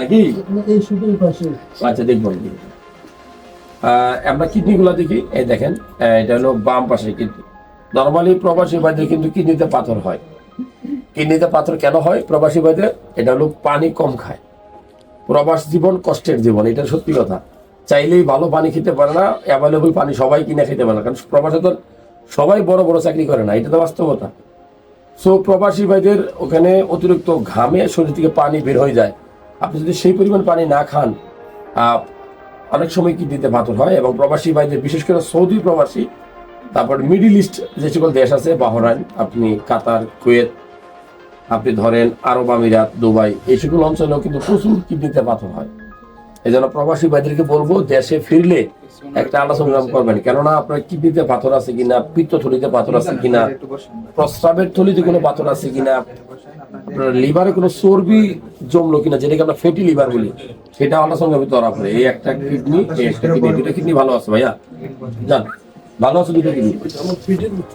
নাকি? আচ্ছা দেখব আমরা কিডনিগুলা দেখি। এই দেখেন এটা হলো বাম পাশে কিডনি। নর্মালি প্রবাসী ভাইদের কিন্তু কিডনিতে পাথর হয়। কিডনিতে পাথর কেন হয়? প্রবাসী ভাইদের এটা হলো পানি কম খায়। প্রবাস জীবন কষ্টের জীবন এটা সত্যি কথা। চাইলেই ভালো পানি খেতে পারে না অ্যাভেলেবল পানি সবাই কিনে খেতে পারে না। কারণ প্রবাসে তো সবাই বড় বড় চাকরি করে না এটা তো বাস্তবতা। সো প্রবাসী ভাইদের ওখানে অতিরিক্ত ঘামে শরীর থেকে পানি বের হয়ে যায়। আপনি যদি সেই পরিমাণ পানি না খান অনেক সময় কিডনিতে পাথর হয় এবং প্রবাসী ভাইদের, বিশেষ করে সৌদি প্রবাসী, তারপর মিডিল ইস্ট যে সকল দেশ আছে, বাহরাইন, আপনি কাতার, কুয়েত, আপনি ধরেন আরব আমিরাত, দুবাই, এই সকল অঞ্চলেও কিন্তু প্রচুর কিডনিতে পাথর হয়। এই জন্য প্রবাসী ভাইদেরকে বলব, দেশে ফিরলে একটা আলোচনা করবেন। কেননা আপনার কিডনিতে পাথর আছে কিনা, পিত্তথলিতে পাথর আছে কিনা, প্রস্রাবের থলিতে কোনো পাথর আছে কিনা, আপনার লিভারে কোনো চর্বি জমলো কিনা, যেটাকে আমরা ফ্যাটি লিভার বলি, সেটা সঙ্গে ধরা পড়ে এই একটা কিডনি এই একটা কিডনি দুটো কিডনি ভালো আছে ভাইয়া। জান ভালো আছে দুটো কিডনি